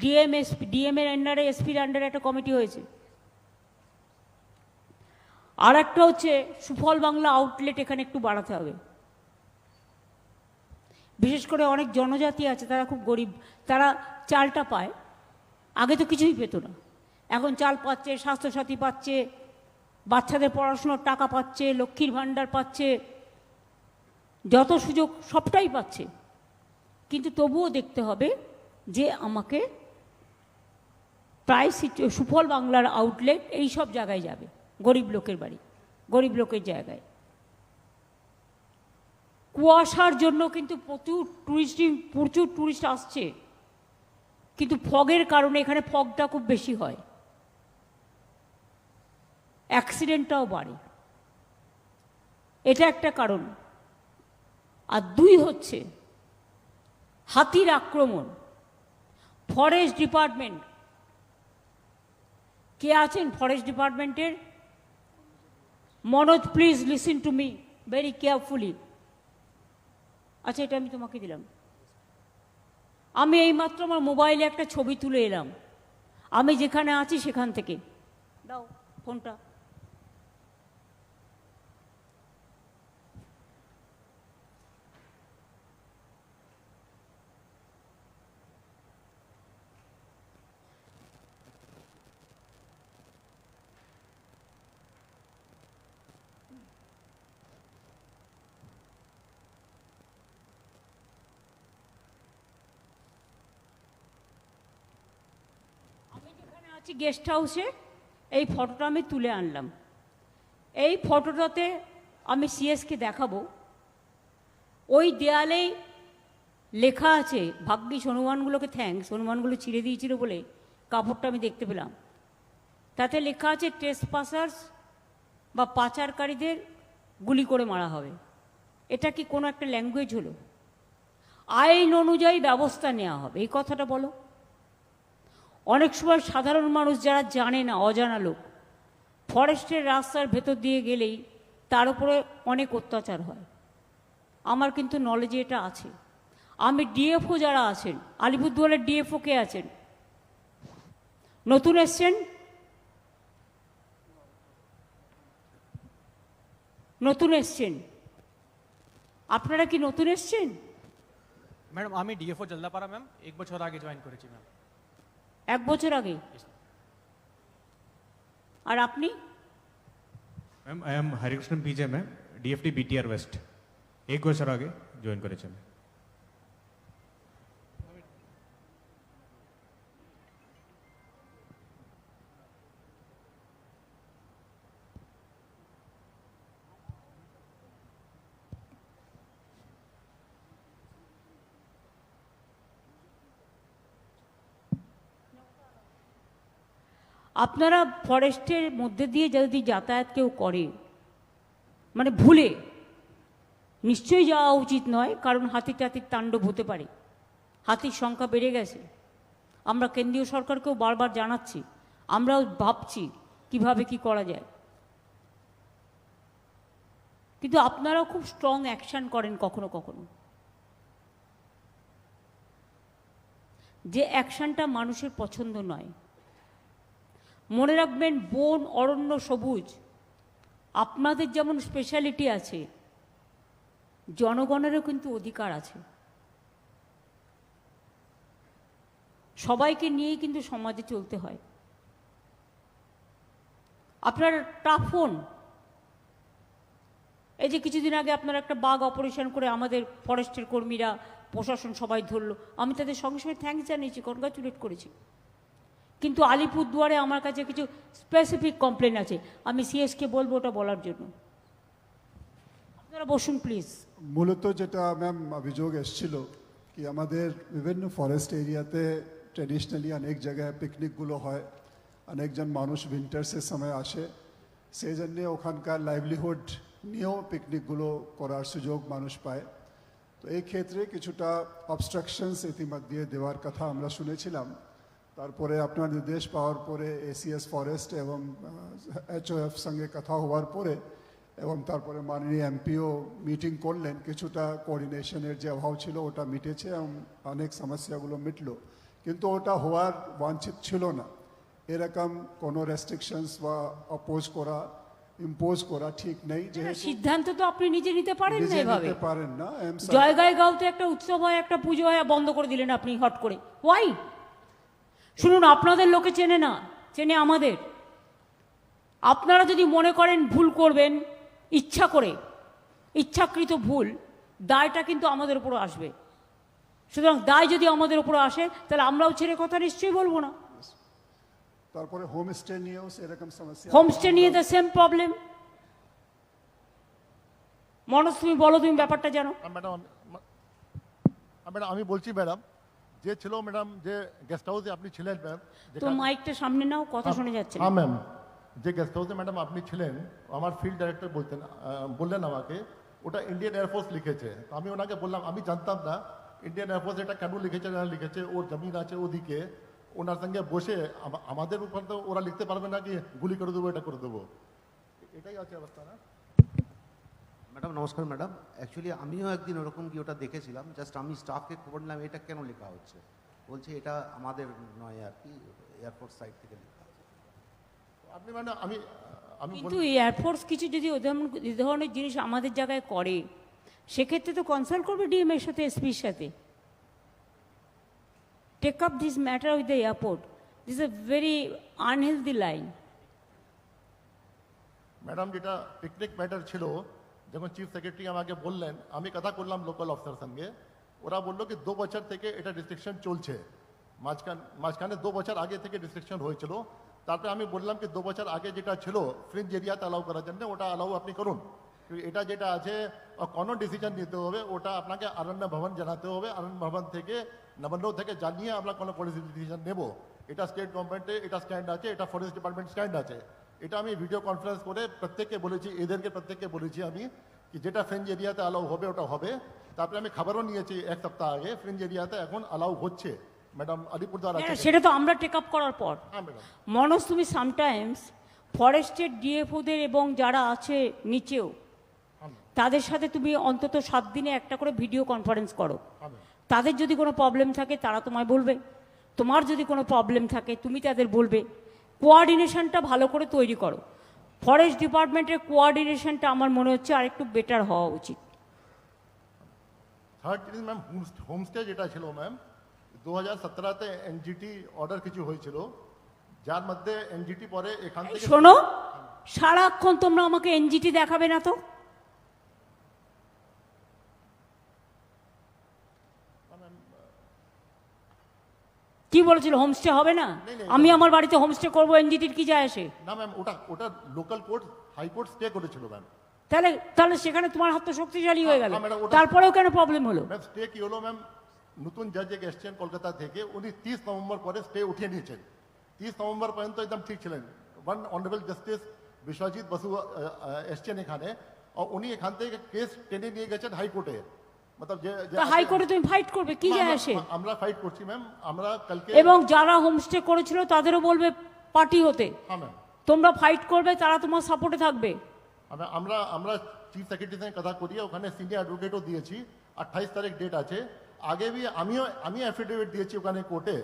DM SP DM এর আন্ডারে এসপির আন্ডারে একটা কমিটি হয়েছে। আর একটা হচ্ছে সুফল বাংলা আউটলেট এখানে একটু বাড়াতে হবে। বিশেষ করে অনেক জনজাতি আছে, তারা খুব গরিব, তারা চালটা পায়। আগে তো কিছুই পেত না। এখন চাল পাচ্ছে, স্বাস্থ্যসাথী পাচ্ছে, বাচ্চাদের পড়াশুনোর টাকা পাচ্ছে, লক্ষ্মীর ভাণ্ডার পাচ্ছে, যত সুযোগ সবটাই পাচ্ছে। কিন্তু তবুও দেখতে হবে যে আমাকে প্রায় সুফল বাংলার আউটলেট এই সব জায়গায় যাবে। গরিব লোকের বাড়ি, গরিব লোকের জায়গায়। কুয়াশার জন্য কিন্তু প্রচুর টুরিস্ট প্রচুর টুরিস্ট আসছে। কিন্তু ফগের কারণে এখানে ফগটা খুব বেশি হয়। অ্যাক্সিডেন্টটাও বাড়ে। এটা একটা কারণ। আর দুই হচ্ছে, হাতির আক্রমণ। ফরেস্ট ডিপার্টমেন্ট কে আছেন ফরেস্ট ডিপার্টমেন্টের Manoj please listen to me very carefully আচ্ছা এটা আমি তোমাকে দিলাম। আমি এইমাত্র আমার মোবাইলে একটা ছবি তুলে এলাম। আমি যেখানে আছি সেখান থেকে। দাও ফোনটা আমি যেখানে গেস্ট হাউসে এই ফটোটা আমি তুলে আনলাম। এই ফটোটাতে আমি সিএসকে দেখাবো। ওই দেয়ালেই লেখা আছে, ভাগ্যিস হনুমানগুলোকে থ্যাঙ্কস হনুমানগুলো ছিঁড়ে দিয়েছিল বলে কাপড়টা আমি দেখতে পেলাম। তাতে লেখা আছে টেস্ট পাসার্স বা পাচারকারীদের গুলি করে মারা হবে। এটা কি কোনো একটা ল্যাঙ্গুয়েজ হলো? আইন অনুযায়ী ব্যবস্থা নেওয়া হবে। এই কথাটা বলো। অনেক সময় সাধারণ মানুষ যারা জানে না, অজানা লোক, ফরেস্টের রাস্তার ভেতর দিয়ে গেলেই তার উপরে অনেক অত্যাচার হয়। আমার কিন্তু নলেজে এটা আছে। আমি ডিএফও যারা আছেন, আলিপুরদুয়ারের ডিএফও কে আছেন, নতুন এসছেন? নতুন এসছেন? আপনারা কি নতুন এসছেন? ম্যাডাম, আমি ডিএফও জলদাপাড়া, ম্যাম। এক বছর আগে জয়েন করেছি, ম্যাম। এক বছর আগে আর আপনি ma'am I am Harikrishna PJ ma'am DFT BTR west এক বছর আগে জয়েন করেছি আমি আপনারা ফরেস্টের মধ্যে দিয়ে যদি যাতায়াত কেউ করে মানে ভুলে, নিশ্চয়ই যাওয়া উচিত নয়, কারণ হাতি টাতির তাণ্ডব হতে পারে। হাতির সংখ্যা বেড়ে গেছে। আমরা কেন্দ্রীয় সরকারকেও বারবার জানাচ্ছি, আমরাও ভাবছি কীভাবে কি করা যায়। কিন্তু আপনারাও খুব স্ট্রং অ্যাকশন করেন কখনো কখনো। যে অ্যাকশনটা মানুষের পছন্দ নয় মনে রাখবেন, বন, অরণ্য, সবুজ। আপনাদের যেমন স্পেশালিটি আছে, জনগণেরও কিন্তু অধিকার আছে। সবাইকে নিয়েই কিন্তু সমাজে চলতে হয়। আপনার টাফন এই যে কিছুদিন আগে আপনারা একটা বাঘ অপারেশন করে আমাদের ফরেস্টের কর্মীরা, প্রশাসন সবাই ধরলো। আমি তাদের সঙ্গে সঙ্গে থ্যাঙ্কস জানিয়েছি কনগ্রাচুলেট করেছি। কিন্তু আলিপুরদুয়ারে আমার কাছে কিছু স্পেসিফিক কমপ্লেন আছে। আমি সিএসকে বলব ওটা বলার জন্য। আপনারা বসুন প্লিজ মূলত যেটা ম্যাম অভিযোগ এসেছিল কি আমাদের বিভিন্ন ফরেস্ট এরিয়াতে ট্রেডিশনালি অনেক জায়গায় পিকনিকগুলো হয়। অনেকজন মানুষ উইন্টার্সের সময় আসে। সেই জন্যে ওখানকার লাইভলিহুড নিয়েও পিকনিকগুলো করার সুযোগ মানুষ পায়। তো এই ক্ষেত্রে কিছুটা অবস্ট্রাকশনস ইতিমধ্যে দেওয়ার কথা আমরা শুনেছিলাম। তারপরে আপনার নির্দেশ পাওয়ার পরে এসিএস ফরেস্ট এবং এইচওএফ সঙ্গে কথা হওয়ার পরে এবং তারপরে মাননীয় এমপিও মিটিং করলেন কিছুটা কোঅর্ডিনেশনের যে অভাব ছিল ওটা মিটেছে এবং অনেক সমস্যাগুলো মিটলো। কিন্তু ওটা হওয়ার বাঞ্ছিত ছিল না। এরকম কোনো রেস্ট্রিকশনস বা অপোজ করা ইম্পোজ করা ঠিক নেই যেহেতু সিদ্ধান্ত তো আপনি নিজে নিতে পারেন না এভাবে। পারেন না. জয়গায় গাঁওতে একটা উৎসব হয় একটা পুজো হয় বন্ধ করে দিলেন আপনি হট করে। ওয়াই শুনুন আপনাদের লোকে চেনে না চেনে আমাদের। আপনারা যদি মনে করেন ভুল করবেন ইচ্ছা করে ইচ্ছাকৃত ভুল দায়টা কিন্তু আমাদের উপর আসবে। সুতরাং দায় যদি আমাদের উপর আসে তাহলে আমরাও ছেড়ে কথা নিশ্চয়ই বলব না। তারপরে হোমস্টে নিয়েও সেরকম সমস্যা। হোমস্টে নিয়ে দ্য সেম প্রবলেম মনোজ তুমি বলো তুমি ব্যাপারটা জানো। ম্যাডাম ম্যাডাম আমি বলছি ম্যাডাম যে ছিল ম্যাডাম যে গেস্ট হাউসে আপনি ছিলেন ম্যাম তো মাইকটা সামনে নাও কথা শোনা যাচ্ছে। হ্যাঁ ম্যাম যে গেস্ট হাউসে ম্যাডাম আপনি ছিলেন আমার ফিল্ড ডাইরেক্টর বলতেন বললেন আমাকে ওটা ইন্ডিয়ান এয়ারফোর্স লিখেছে। তো আমি ওনাকে বললাম আমি জানতাম না ইন্ডিয়ান এয়ারফোর্স এটা কেন লিখেছে না লিখেছে ওর জমিন আছে ওদিকে ওনার সঙ্গে বসে আমাদের উপর তো ওরা লিখতে পারবে না কি গুলি করে দেবো এটা করে দেবো। এটাই আছে অবস্থা না? ম্যাডাম নমস্কার ম্যাডাম। অ্যাকচুয়ালি আমিও একদিন ওরকম কি ওটা দেখেছিলাম। জাস্ট আমি স্টাফকে খবর নিলাম এটা কেন লেখা হচ্ছে? বলছে এটা আমাদের নয় আর কি এয়ারপোর্ট সাইড থেকে লেখা আপনি মানে আমি আমি কিন্তু এয়ারফোর্স কিছু যদি ও ধরনের- এই ধরনের জিনিস আমাদের জায়গায় করে সেক্ষেত্রে তো কনসাল্ট করবে ডিএম এর সাথে এসপির সাথে। Take up this matter with the airport this a very unhealthy line madam যেটা পিকনিক ম্যাটার ছিল যখন চিফ সেক্রেটারি আমাকে বললেন, আমি কথা করলাম লোকাল অফিসার সঙ্গে, ওরা বলল কি দু বছর থেকে এটা রিস্ট্রিকশন চলছে। মাঝখান, মাঝখানে দু বছর আগে থেকে রিস্ট্রিকশন হয়েছিল। তারপরে আমি বললাম কি দু বছর আগে যেটা ছিল ফ্রিঞ্জ এরিয়াতে অ্যালাউ করার জন্য ওটা অ্যালাউ আপনি করুন। এটা যেটা আছে, কোনো ডিসিশন নিতে হবে, ওটা আপনাকে আরণ্য ভবন জানাতে হবে। আরণ্য ভবন থেকে নবান্ন থেকে জানিয়ে আমরা কোনো পলিসি ডিসিশন নেব। এটা স্টেট গভর্নমেন্টে এটা স্ট্যান্ড আছে, এটা ফরেস্ট ডিপার্টমেন্ট স্ট্যান্ড আছে। এটা আমি ভিডিও কনফারেন্স করে প্রত্যেককে বলেছি এদেরকে প্রত্যেককে বলেছি আমি কি যেটা ফ্রেঞ্জ এরিয়াতে অ্যালাউ হবে ওটা হবে। তারপরে আমি খবরও নিয়েছি এক সপ্তাহ আগে ফ্রেঞ্জ এরিয়াতে এখন অ্যালাউ হচ্ছে। ম্যাডাম আলিপুরদার হ্যাঁ, সেটা তো আমরা টেক আপ করার পর। হ্যাঁ মনোজ তুমি সামটাইমস ফরেস্টের ডিএফওদের এবং যারা আছে নিচেও হ্যাঁ তাদের সাথে তুমি অন্তত সাত দিনে একটা করে ভিডিও কনফারেন্স করো। তাদের যদি কোনো প্রবলেম থাকে তারা তোমায় বলবে। তোমার যদি কোনো প্রবলেম থাকে তুমি তাদের বলবে। কোয়ার্ডিনেশনটা ভালো করে তৈরি করো। ফরেস্ট ডিপার্টমেন্টের কোয়ার্ডিনেশনটা আমার মনে হচ্ছে আরেকটু বেটার হওয়া উচিত। থার্ড জিনিস ম্যাম হোমস্টে যেটা ছিল ম্যাম দু হাজার সতেরোতে এনজিটি অর্ডার কিছু হয়েছিল। যার মধ্যে এনজিটি পরে এখান থেকে শোনো সারাক্ষণ তোমরা আমাকে এনজিটি দেখাবে না তো? কি বলেছিল হোমস্টে হবে না? আমি আমার বাড়িতে হোমস্টে করব এনজিটির কি যায় আসে না ম্যাম ওটা ওটা local court high court stay করেছিল ম্যাম তাহলে তাহলে সেখানে তোমার হাত তো শক্তিশালী হয়ে গেল। তারপরেও কেন প্রবলেম হলো? ম্যাম স্টে কি হলো ম্যাম নতুন জাজ এক এসছেন কলকাতা থেকে উনি তিরিশ নভেম্বর পরে স্টে উঠিয়ে নিয়েছেন। তিরিশ নভেম্বর পর্যন্ত একদম ঠিক ছিলেন। One honourable justice Biswajit Basu এসছেন এখানে। উনি এখান থেকে কেস টেনে নিয়ে গেছেন হাইকোর্টে হাইকোর্টে তুমি ফাইট করবে কি যায় আসে? আমরা ফাইট করছি ম্যাম আমরা কালকে এবং যারা হোমস্টে করেছিল তাদেরও বলবে পার্টি হতে। হ্যাঁ তোমরা ফাইট করবে তারা তোমার সাপোর্টে থাকবে। আমরা আমরা চিফ সেক্রেটারি সঙ্গে কথা করিয়ে ওখানে সিনিয়র অ্যাডভোকেটও দিয়েছি। আঠাইশ তারিখ ডেট আছে। আগে বি আমিও আমি অ্যাফিডেভিট দিয়েছি ওখানে কোর্টে